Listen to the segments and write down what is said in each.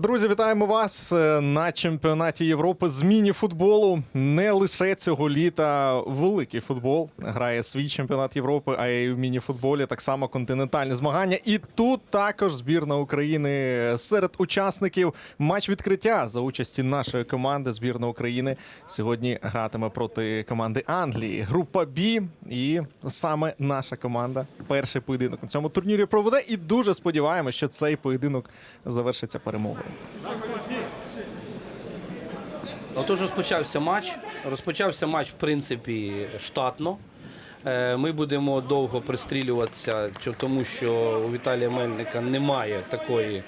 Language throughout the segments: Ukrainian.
Друзі, вітаємо вас е, на чемпіонаті Європи з міні-футболу. Не лише цього літа великий футбол грає свій чемпіонат Європи, а й в міні-футболі так само континентальні змагання. І тут також збірна України серед учасників матч відкриття за участі нашої команди. Збірна України сьогодні гратиме проти команди Англії. Група Бі. І саме наша команда перший поєдинок на цьому турнірі проведе. І дуже сподіваємося, що цей поєдинок завершиться перемогою. Отож, розпочався матч. Розпочався матч, в принципі, штатно. Е, Ми будемо довго пристрілюватися, тому що у Віталія Мельника немає такої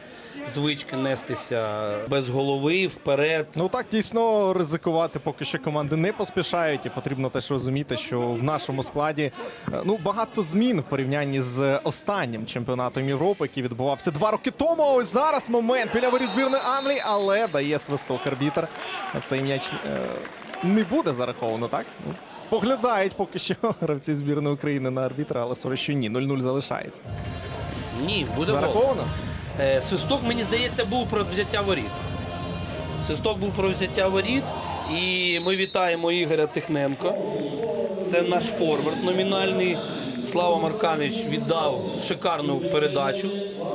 звички нестися без голови вперед. Ну так дійсно ризикувати поки що команди не поспішають, і потрібно теж розуміти, що в нашому складі е, ну багато змін в порівнянні з останнім чемпіонатом Європи, який відбувався два роки тому. А Ось зараз момент біля воріт збірної Англії, але дає свисток арбітер. Цей м'яч е, не буде зараховано, так? Ну, Поглядають поки що гравці збірної України на арбітра, але сорі, що ні, 0-0 залишається. Ні, буде гол. Зараховано? Е, Свисток, мені здається, був про взяття воріт. Свисток був про взяття воріт. І ми вітаємо Ігоря Тихненко. Це наш форвард номінальний. Слава Марканич віддав шикарну передачу.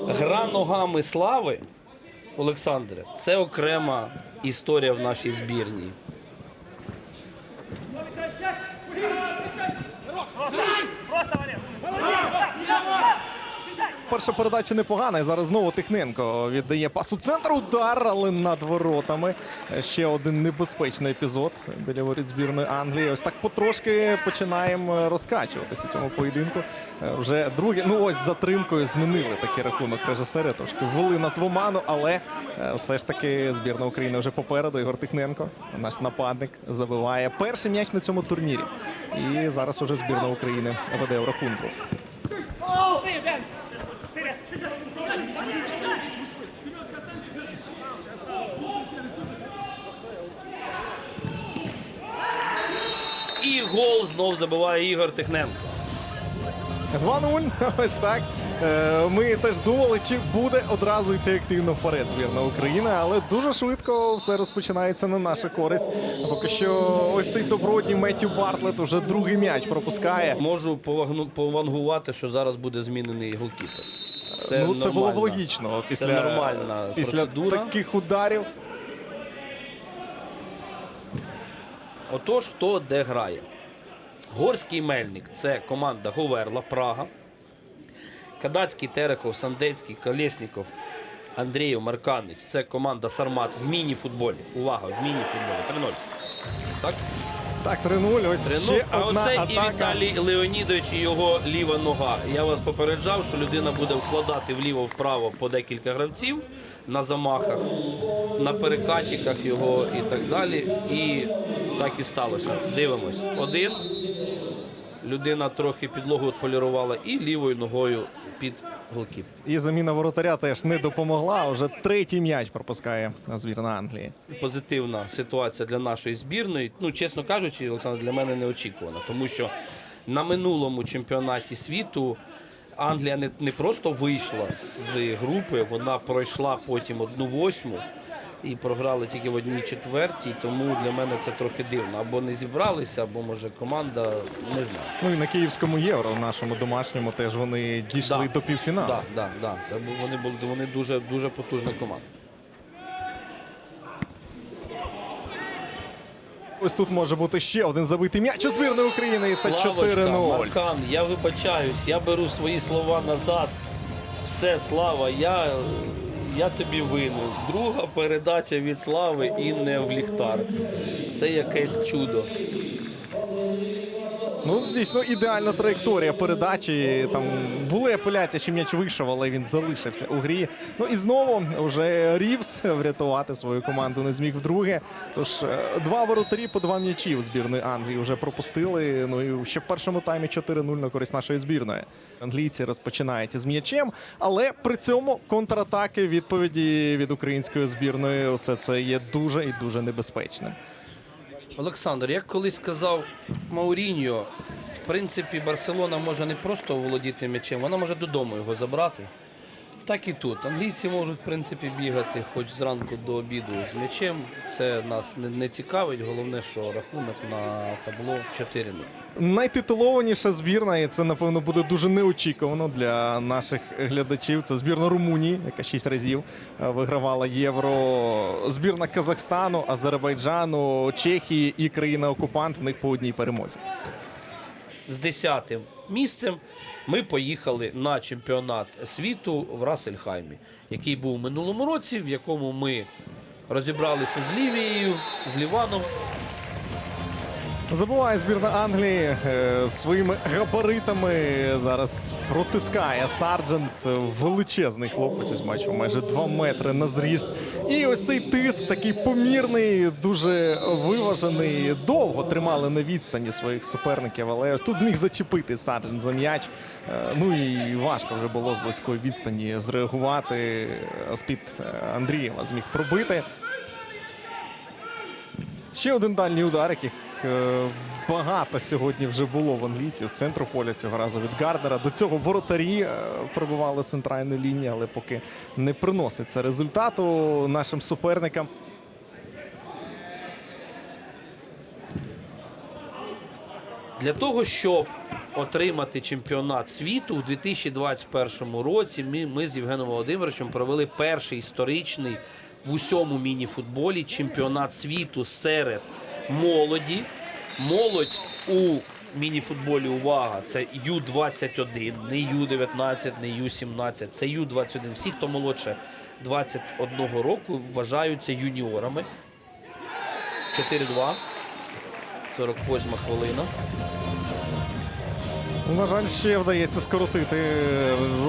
Гра ногами слави Олександре. Це окрема історія в нашій збірній. Перша передача непогана. І зараз знову Тихненко віддає пас у центр. Удар, але над воротами. Ще один небезпечний епізод біля воріт збірної Англії. Ось так потрошки починаємо розкачуватися в цьому поєдинку. Е, Вже друге. Ну ось затримкою змінили такий рахунок режисери. Трошки ввели нас в оману, але е, все ж таки збірна України вже попереду. Ігор Тихненко, наш нападник, забиває перший м'яч на цьому турнірі. І зараз уже збірна України веде в рахунку. І гол знов забиває Ігор Тихненко. 2-0. Ось так. Е, Ми теж думали, чи буде одразу йти активно вперед збірна України, але дуже швидко все розпочинається на нашу користь. Поки що ось цей добродій Меттю Бартлет уже другий м'яч пропускає. Можу повангувати, що зараз буде змінений голкіпер. Це, ну, це було б логічно після, Це нормальна після таких ударів. Отож, хто де грає? Горський Мельник це команда Говерла, Прага. Кадацький, Терехов, Сандецький, Колєсніков, Андрієв, Марканич. Це команда Сармат в міні-футболі. Увага, в міні-футболі. 3-0. Так? Так, 3-0. Ось 3-0. ще А одна оце і. Віталій Леонідович і його ліва нога. Я вас попереджав, що людина буде вкладати вліво-вправо по декілька гравців на замахах, на перекатіках його і так далі. І так і сталося. Дивимось. Один. Людина трохи підлогу полірувала і лівою ногою під голкіп. І заміна воротаря теж не допомогла. Уже третій м'яч пропускає збірна Англії. позитивна ситуація для нашої збірної. Ну, чесно кажучи, Олександр, для мене неочікувана, тому що на минулому чемпіонаті світу Англія не, не просто вийшла з групи, вона пройшла потім одну восьму. І програли тільки в одній четвертій, тому для мене це трохи дивно. Або не зібралися, або може команда не знаю. Ну і на київському євро, в нашому домашньому, теж вони дійшли Да. до півфіналу. Так, да, да, Це бу- вони були вони дуже дуже потужна команда. Ось тут може бути ще один забитий м'яч у збірної України. І це Славочка, 4-0. Маркан, я вибачаюсь, я беру свої слова назад. Все, слава, я, я тобі винен. Друга передача від слави і не в ліхтар. Це якесь чудо. Ну, дійсно, ідеальна траєкторія передачі. Там були апеляції, що м'яч вийшов, але він залишився у грі. Ну і знову вже Рівс врятувати свою команду не зміг вдруге. Тож е, два воротарі по два м'ячі у збірної Англії вже пропустили. Ну і ще в першому таймі 4-0 на користь нашої збірної. Англійці розпочинають із м'ячем, але при цьому контратаки відповіді від української збірної все це є дуже і дуже небезпечним. Олександр, як колись сказав Мауріньо, в принципі, Барселона може не просто володіти м'ячем, вона може додому його забрати. Так і тут. Англійці можуть, в принципі, бігати хоч зранку до обіду з м'ячем. Це нас не, цікавить. Головне, що рахунок на табло 4-0. Найтитулованіша збірна, і це напевно буде дуже неочікувано для наших глядачів. Це збірна Румунії, яка шість разів е, вигравала євро. Збірна Казахстану, Азербайджану, Чехії і країна-окупант. В них по одній перемозі. З 10 місцем ми поїхали на чемпіонат світу в Расельхаймі, який був у минулому році, в якому ми розібралися з Лівією, з Ліваном. Забуває збірна Англії е, своїми габаритами. Зараз протискає Сарджент. Величезний хлопець. Ось бачимо, майже 2 метри на зріст. І ось цей тиск такий помірний, дуже виважений. Довго тримали на відстані своїх суперників, але ось тут зміг зачепити Сарджент за м'яч. Е, Ну і важко вже було з близької відстані зреагувати. З-під е, Андрієва зміг пробити. Ще один дальній удар, яких е, багато сьогодні вже було в англійців з центру поля цього разу від Гарднера. До цього воротарі е, пробивали з центральної лінії, але поки не приносить це результату нашим суперникам. Для того, щоб отримати чемпіонат світу в 2021 році, ми, ми з Євгеном Володимировичем провели перший історичний в усьому міні-футболі чемпіонат світу серед молоді. Молодь у міні-футболі увага, це Ю-21, не Ю-19, не Ю-17, це Ю-21. Всі, хто молодше 21 року, вважаються юніорами. 4-2. 48 хвилина. На жаль, ще вдається скоротити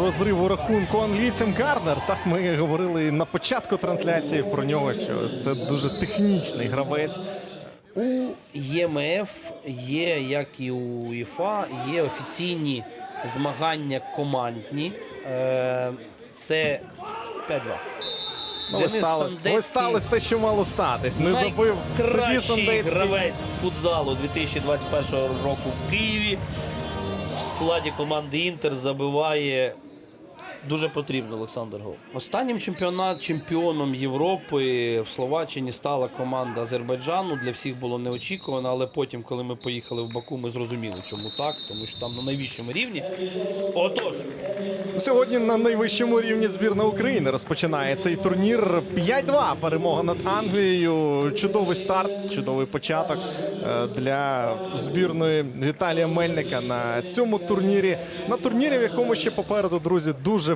розрив у рахунку англійцям Гарднер. Так ми говорили на початку трансляції про нього, що це дуже технічний гравець. У ЄМФ є, як і у УЄФА, є офіційні змагання командні. Е, Це 5-2. Ну, Денис Сандецький ось сталося те, що мало статись. Не забив тоді Сандецький. гравець футзалу 2021 року в Києві. В складі команди Інтер забиває дуже потрібно Олександр Гол. Останнім чемпіонат чемпіоном Європи в Словаччині стала команда Азербайджану. Для всіх було неочікувано, але потім, коли ми поїхали в Баку, ми зрозуміли, чому так, тому що там на найвищому рівні. Отож, Сьогодні на найвищому рівні збірна України розпочинає цей турнір. 5-2 перемога над Англією. Чудовий старт, чудовий початок е, для збірної Віталія Мельника на цьому турнірі. На турнірі, в якому ще попереду, друзі, дуже